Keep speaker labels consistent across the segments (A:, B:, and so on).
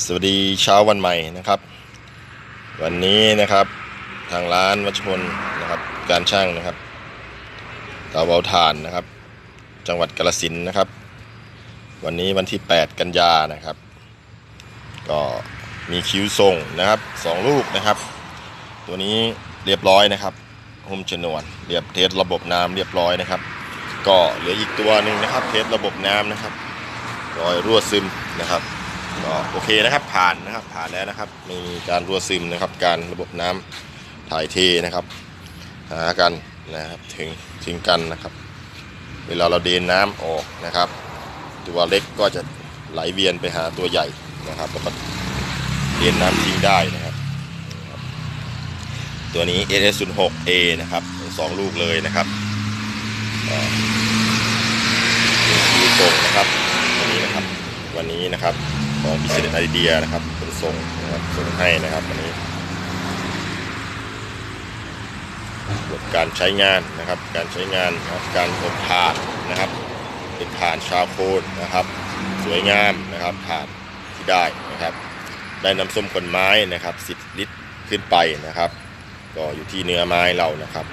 A: สวัสดีเช้าวันใหม่นะครับ วันนี้นะครับทางร้านวัชพลนะครับ การช่างนะครับเตาเบาถ่านนะครับ จังหวัดกาฬสินนะครับ วันนี้วันที่ 8 กันยานะครับ ก็มีคิวส่งนะครับสองลูกนะครับ ตัวนี้เรียบร้อยนะครับหุ้มชนวนเรียบเทสระบบน้ำเรียบร้อยนะครับ ก็เหลืออีกตัวหนึ่งนะครับ เทสระบบน้ำนะครับ รอยรั่วซึมนะครับ ก็โอเคนะครับผ่านนะครับผ่านแล้วนะครับไม่มีการรั่วซึมนะครับ การระบบน้ำถ่ายเทนะครับ หากันนะครับถึงถึงกันนะครับ เวลาเราเดินน้ำออกนะครับ ตัวเล็กก็จะไหลเวียนไปหาตัวใหญ่นะครับแล้วก็เดินน้ำทิ้งได้นะครับ ตัวนี้ SS06A นะครับสองลูกเลยนะครับก็มีส่งนะครับตัวนี้นะครับวันนี้นะครับ ของพิเศษไอเดียนะครับขนส่งนะครับส่งให้นะครับวันนี้บบการใช้งานนะครับ การใช้งานนะครับการอบถ่านนะครับ เป็นถ่านชาโคนนะครับ สวยงามนะครับถ่านที่ได้นะครับ ได้น้ำส้มขนไม้นะครับ 10 ลิตรขึ้นไปนะครับ ก็อยู่ที่เนื้อไม้เรานะครับ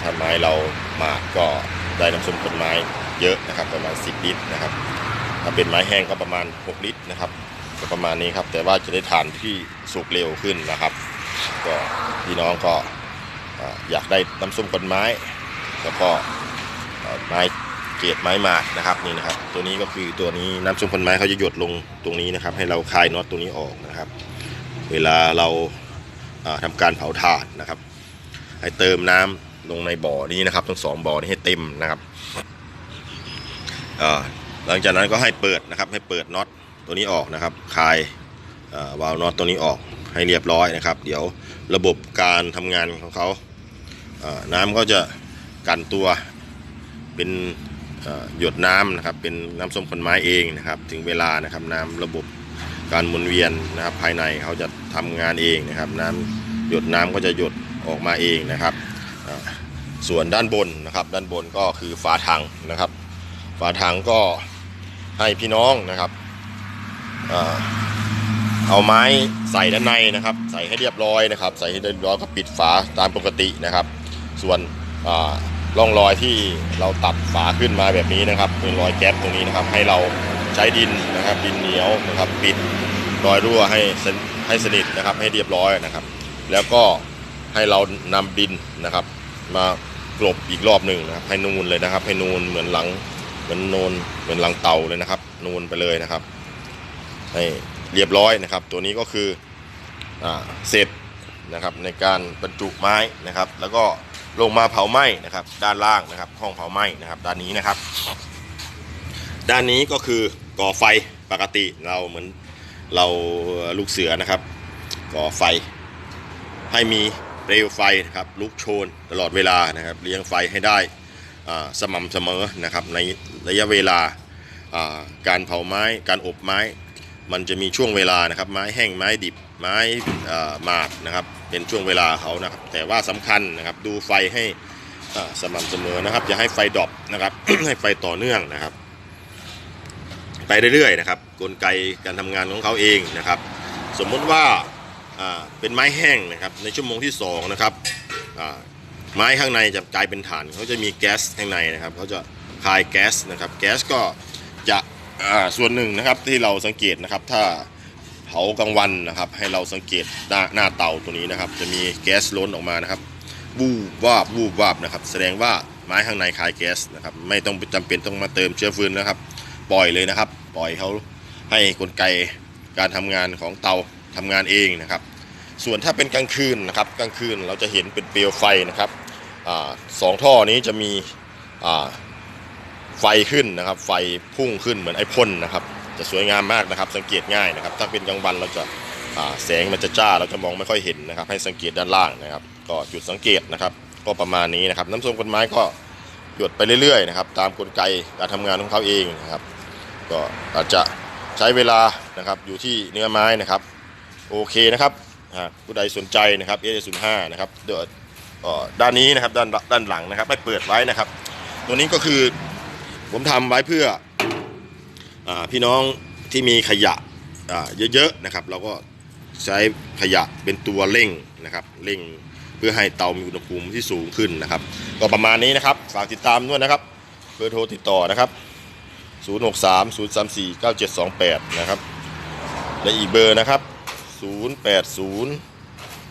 A: ถ้าไม้เราหมากก็ได้น้ำส้มขนไม้เยอะนะครับ ประมาณ 10 ลิตรนะครับ ถ้าเป็นไม้แห้งก็ประมาณ 6 ลิตรนะครับก็ประมาณนี้ครับ แต่ว่าจะได้ทานที่สุกเร็วขึ้นนะครับ ก็พี่น้องก็ออยากได้น้ำส้มคนไม้ แล้วก็ไม้เกรดไม้หมากนะครับนี่นะครับ ตัวนี้ก็คือตัวนี้น้ำส้มคนไม้เขาจะหยดลงตรงนี้นะครับ ให้เราคลายน็อตตัวนี้ออกนะครับ เวลาเราอ่าทำการเผาถ่านนะครับ ให้เติมน้ำลงในบ่อนี้นะครับ ทั้งสองบ่อนี้ให้เต็มนะครับอ่า หลังจากนั้นก็ให้เปิดนะครับ ให้เปิดน็อตตัวนี้ออกนะครับคลายวาล์วน็อตตัวนี้ออกให้เรียบร้อยนะครับ เดี๋ยวระบบการทำงานของเขาน้ำก็จะกันตัวเป็นหยดน้ำนะครับ เป็นน้ำส้มผลไม้เองนะครับ ถึงเวลานะครับน้ำระบบการหมุนเวียนนะครับ ภายในเขาจะทำงานเองนะครับ น้ำหยดน้ำก็จะหยดออกมาเองนะครับ ส่วนด้านบนนะครับ ด้านบนก็คือฝาถังนะครับ ฝาถังก็ ให้พี่น้องนะครับเอาไม้ใส่ด้านในนะครับ ใส่ให้เรียบร้อยนะครับ ใส่ให้เรียบร้อยก็ปิดฝาตามปกตินะครับ ส่วนร่องรอยที่เราตัดฝาขึ้นมาแบบนี้นะครับเป็นรอยแก๊สตรงนี้นะครับ ให้เราใช้ดินนะครับดินเหนียวนะครับ ปิดรอยรั่วให้ให้สนิทนะครับ ให้เรียบร้อยนะครับ แล้วก็ให้เรานำดินนะครับ มากลบอีกรอบหนึ่งนะครับ ให้นูนเลยนะครับ ให้นูนเหมือนหลัง เหมือนนูนเหมือนลังเต่าเลยนะครับ นูนไปเลยนะครับให้เรียบร้อยนะครับ ตัวนี้ก็คืออเสร็จนะครับในการบรรจุไม้นะครับ แล้วก็ลงมาเผาไหม้นะครับ ด้านล่างนะครับห้องเผาไหม้นะครับ ด้านนี้นะครับ ด้านนี้ก็คือก่อไฟปกติเราเหมือนเราลูกเสือนะครับ ก่อไฟ ให้มีเปลวไฟนะครับลุกโชนตลอดเวลานะครับเลี้ยงไฟให้ได้ สม่ำเสมอนะครับในระยะเวลาการเผาไม้การอบไม้ มันจะมีช่วงเวลานะครับ ไม้แห้งไม้ดิบไม้หมากนะครับ เป็นช่วงเวลาเขานะครับ แต่ว่าสำคัญนะครับดูไฟให้สม่ำเสมอนะครับ อย่าให้ไฟดรอปนะครับ ให้ไฟต่อเนื่องนะครับ ไปเรื่อยๆนะครับ กลไกการทำงานของเขาเองนะครับ สมมุติว่าเป็นไม้แห้งนะครับ ในชั่วโมงที่สองนะครับ ไม้ข้างในจะกลายเป็นถ่านเขาจะมีแก๊สข้างในนะครับเขาจะคายแก๊สนะครับ แก๊สก็จะส่วนหนึ่งนะครับที่เราสังเกตนะครับถ้าเผากลางวันนะครับ ให้เราสังเกตหน้าหน้าเตาตัวนี้นะครับ จะมีแก๊สล้นออกมานะครับวูบวาบวูบวาบนะครับ แสดงว่าไม้ข้างในคายแก๊สนะครับ ไม่ต้องจำเป็นต้องมาเติมเชื้อฟืนนะครับ ปล่อยเลยนะครับ ปล่อยเขาให้กลไกการทำงานของเตาทำงานเองนะครับ ส่วนถ้าเป็นกลางคืนนะครับ กลางคืนเราจะเห็นเป็นเปลวไฟนะครับ สองท่อนี้จะมีไฟขึ้นนะครับ ไฟพุ่งขึ้นเหมือนไอพ่นนะครับ จะสวยงามมากนะครับ สังเกตง่ายนะครับ ถ้าเป็นกลางวันเราจะาแสงมันจะจ้าเราจะมองไม่ค่อยเห็นนะครับ ให้สังเกตด้านล่างนะครับ ก็จุดสังเกตนะครับ ก็ประมาณนี้นะครับ น้ำส้มกนไม้ก็หยดไปเรื่อยๆนะครับ ตามกลไกการทำงานของเขาเองนะครับ ก็อาจจะใช้เวลานะครับอยู่ที่เนื้อไม้นะครับ โอเคนะครับผู้ใดสนใจนะครับ S05 นะครับเดี๋ยว ด้านนี้นะครับด้านด้านหลังนะครับไม่เปิดไว้นะครับ ตัวนี้ก็คือผมทำไว้เพื่ออพี่น้องที่มีขยะเยอะๆนะครับ เราก็ใช้ขยะเป็นตัวเร่งนะครับเร่งเพื่อให้เตามีอุณหภูมิที่สูงขึ้นนะครับ ก็ประมาณนี้นะครับฝากติดตามด้วยนะครับเบอร์โทรติดต่อนะครับ 063 034 9728 นะครับและอีกเบอร์นะครับ 080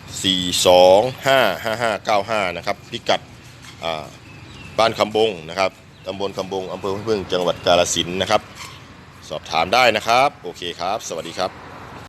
A: 4255595 นะครับ พิกัดบ้านคำบงนะครับตำบลคำบงอำเภอพึ่งจังหวัดกาลสินนะครับ สอบถามได้นะครับ โอเคครับ สวัสดีครับ